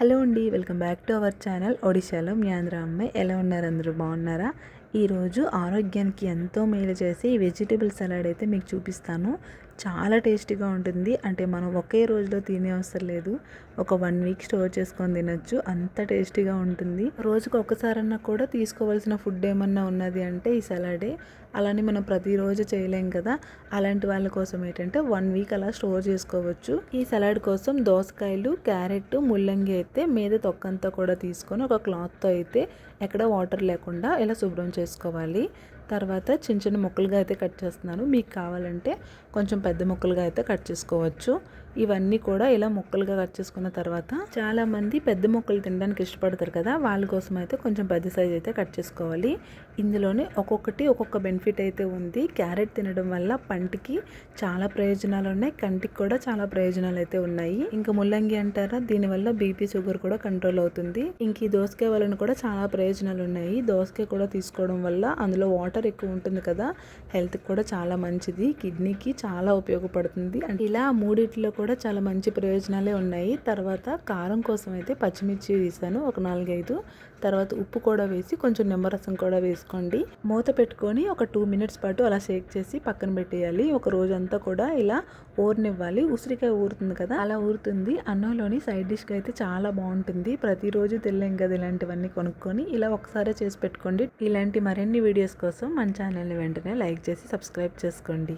Hello అండి welcome back to our channel. ఒడిశాలో మీ ఆంధ్ర అమ్మాయి ఎలా ఉన్నారు? అందరూ బాగున్నారా? ఈరోజు ఆరోగ్యానికి ఎంతో మేలు చేసే ఈ వెజిటేబుల్ సలాడ్ అయితే మీకు చూపిస్తాను. చాలా టేస్టీగా ఉంటుంది. అంటే మనం ఒకే రోజులో తినే అవసరం లేదు. ఒక వన్ వీక్ స్టోర్ చేసుకొని తినొచ్చు. అంత టేస్టీగా ఉంటుంది. రోజుకు ఒక్కసారన్నా కూడా తీసుకోవాల్సిన ఫుడ్ ఏమన్నా ఉన్నది అంటే ఈ సలాడే. అలానే మనం ప్రతిరోజు చేయలేం కదా. అలాంటి వాళ్ళ కోసం ఏంటంటే వన్ వీక్ అలా స్టోర్ చేసుకోవచ్చు. ఈ సలాడ్ కోసం దోసకాయలు క్యారెట్ ముల్లంగి అయితే మీద తొక్కంతా కూడా తీసుకొని ఒక క్లాత్తో అయితే ఎక్కడ వాటర్ లేకుండా ఇలా శుభ్రం చేసుకోవాలి. తర్వాత చిన్న చిన్న ముక్కలుగా అయితే కట్ చేస్తున్నాను. మీకు కావాలంటే కొంచెం పెద్ద ముక్కలుగా అయితే కట్ చేసుకోవచ్చు. ఇవన్నీ కూడా ఇలా ముక్కలుగా కట్ చేసుకున్న తర్వాత చాలామంది పెద్ద ముక్కలు తినడానికి ఇష్టపడతారు కదా వాళ్ళ కోసం అయితే కొంచెం పెద్ద సైజ్ అయితే కట్ చేసుకోవాలి. ఇందులోనే ఒక్కొక్కటి ఒక్కొక్క బెనిఫిట్ అయితే ఉంది. క్యారెట్ తినడం వల్ల పంటికి చాలా ప్రయోజనాలు ఉన్నాయి కంటికి కూడా చాలా ప్రయోజనాలు అయితే ఉన్నాయి. ఇంకా ముల్లంగి అంటారా దీనివల్ల బీపీ షుగర్ కూడా కంట్రోల్ అవుతుంది. ఇంక ఈ దోసకాయ వలన కూడా చాలా ప్రయోజనాలు ఉన్నాయి. దోసకాయ కూడా తీసుకోవడం వల్ల అందులో వాటర్ ఎక్కువ ఉంటుంది కదా హెల్త్కి కూడా చాలా మంచిది కిడ్నీకి చాలా ఉపయోగపడుతుంది. అంటే ఇలా మూడిట్లో కూడా చాలా మంచి ప్రయోజనాలే ఉన్నాయి. తర్వాత కారం కోసం అయితే పచ్చిమిర్చి వేసాను ఒక నాలుగైదు. తర్వాత ఉప్పు కూడా వేసి కొంచెం నిమ్మరసం కూడా వేసుకోండి. మూత పెట్టుకొని ఒక టూ మినిట్స్ పాటు అలా షేక్ చేసి పక్కన పెట్టేయాలి. ఒక రోజంతా కూడా ఇలా ఊరనివ్వాలి. ఉసిరికాయ ఊరుతుంది కదా అలా ఊరుతుంది. అన్నంలోని సైడ్ డిష్గా అయితే చాలా బాగుంటుంది. ప్రతిరోజు తెలియం కదా ఇలాంటివన్నీ కొనుక్కొని ఇలా ఒకసారి చేసి పెట్టుకోండి. ఇలాంటి మరిన్ని వీడియోస్ కోసం కోసం మన ఛానల్ని వెంటనే లైక్ చేసి సబ్స్క్రైబ్ చేసుకోండి.